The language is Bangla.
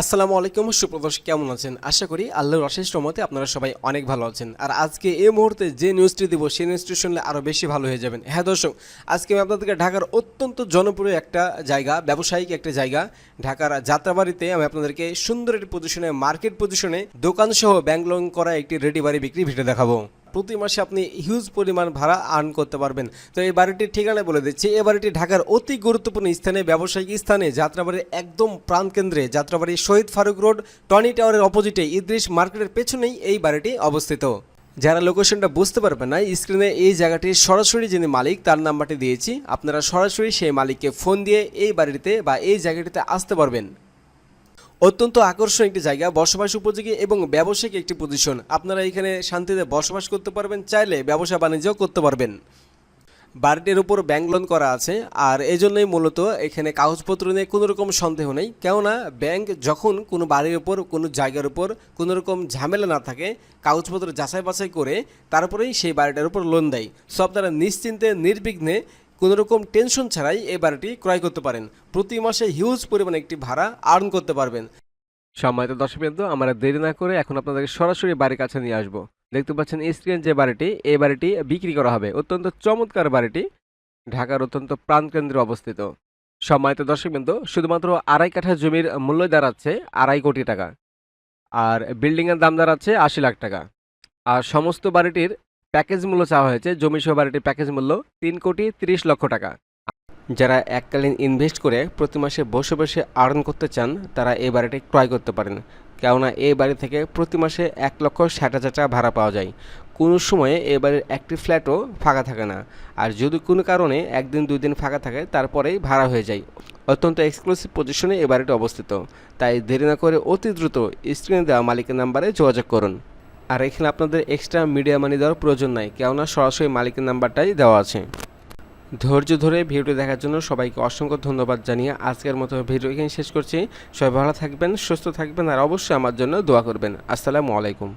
আসসালামু আলাইকুম, সুপ্রদর্শক, কেমন আছেন? আশা করি আল্লাহর অশেষ রহমতে আপনারা সবাই অনেক ভালো আছেন। আর আজকে এই মুহূর্তে যে নিউজটি দিব, সেই নিউজটি শুনলে আরও বেশি ভালো হয়ে যাবেন। হ্যাঁ দর্শক, আজকে আমি আপনাদেরকে ঢাকার অত্যন্ত জনপ্রিয় একটা জায়গা, ব্যবসায়িক একটা জায়গা, ঢাকার যাত্রাবাড়িতে আমি আপনাদেরকে সুন্দর একটি পজিশনে মার্কেট পজিশনে দোকান সহ ব্যাংক লোন করা একটি রেডি বাড়ি বিক্রি, ভিডিও দেখাবো। প্রতি মাসে আপনি হিউজ পরিমাণ ভাড়া আর্ন করতে পারবেন। তো এই বাড়িটির ঠিকানা বলে দিচ্ছি এ বাড়িটি ঢাকার অতি গুরুত্বপূর্ণ স্থানে ব্যবসায়িক স্থানে, যাত্রাবাড়ির একদম প্রাণকেন্দ্রে যাত্রাবাড়ি শহীদ ফারুক রোড, টনি টাওয়ারের অপোজিটে, ইদ্রিস মার্কেটের পেছনেই এই বাড়িটি অবস্থিত। যারা লোকেশনটা বুঝতে পারবেন না স্ক্রিনে এই জায়গাটির সরাসরি যিনি মালিক, তার নাম্বারটি দিয়েছি। আপনারা সরাসরি সেই মালিককে ফোন দিয়ে এই বাড়িতে বা এই জায়গাটিতে আসতে পারবেন। অত্যন্ত আকর্ষণীয় একটি জায়গা, বসবাস উপযোগী এবং ব্যবসায়িক একটি পজিশন আপনারা এখানে শান্তিতে বসবাস করতে পারবেন, চাইলে ব্যবসা বাণিজ্য করতে পারবেন। বাড়িটির উপর ব্যাংক লোন করা আছে, আর এই জন্যই মূলত এখানে কাগজপত্র নিয়ে কোনো রকম সন্দেহ নেই। কেননা ব্যাংক যখন কোনো বাড়ির উপর, কোনো জায়গার উপর কোনো রকম ঝামেলা না থাকে, কাগজপত্র যাচাই বাছাই করে তারপরেই সেই বাড়িটার উপর লোন দেয়। সো আপনারা নিশ্চিন্তে, নির্বিঘ্নে কোনো রকম টেনশন ছাড়াই এই বাড়িটি ক্রয় করতে পারেন। প্রতি মাসে হিউজ পরিমাণে একটি ভাড়া আর্ন করতে পারবেন। সম্মানিত দর্শক বিন্দু আমরা দেরি না করে এখন আপনাদেরকে সরাসরি বাড়ির কাছে নিয়ে আসব। দেখতে পাচ্ছেন স্ক্রিন যে বাড়িটি এই বাড়িটি বিক্রি করা হবে। অত্যন্ত চমৎকার বাড়িটি, ঢাকার অত্যন্ত প্রাণকেন্দ্রে অবস্থিত। সম্মানিত দর্শক বিন্দু শুধুমাত্র আড়াই কাঠা জমির মূল্য দাঁড়াচ্ছে আড়াই কোটি টাকা। আর বিল্ডিংয়ের দাম দাঁড়াচ্ছে আশি লাখ টাকা। আর সমস্ত বাড়িটির প্যাকেজ মূল্য চাওয়া হয়েছে, জমি সহ বাড়িটির প্যাকেজ মূল্য তিন কোটি তিরিশ লক্ষ টাকা। যারা এককালীন ইনভেস্ট করে প্রতি মাসে বসে বসে আর্ন করতে চান, তারা এই বাড়িটি ক্রয় করতে পারেন। কেননা এই বাড়ি থেকে প্রতি মাসে এক লক্ষ ষাট হাজার টাকা ভাড়া পাওয়া যায়। কোনো সময়ে এই বাড়ির একটি ফ্ল্যাটও ফাঁকা থাকে না। আর যদি কোনো কারণে একদিন দুই দিন ফাঁকা থাকে, তারপরেই ভাড়া হয়ে যায়। অত্যন্ত এক্সক্লুসিভ পজিশনে এই বাড়িটি অবস্থিত। তাই দেরি না করে অতি দ্রুত স্ক্রিনে দেওয়া মালিকের নাম্বারে যোগাযোগ করুন। আর এখানে আপনাদের এক্সট্রা মিডিয়া মানি দেওয়ার প্রয়োজন নাই, কেননা সরাসরি মালিকের নাম্বারটাই দেওয়া আছে। ধৈর্য ধরে ভিডিওটি দেখার জন্য সবাইকে অসংখ্য ধন্যবাদ জানিয়ে আজকের মতো ভিডিও এখানে শেষ করছি। সবাই ভালো থাকবেন, সুস্থ থাকবেন, আর অবশ্যই আমার জন্য দোয়া করবেন। আসসালামু আলাইকুম।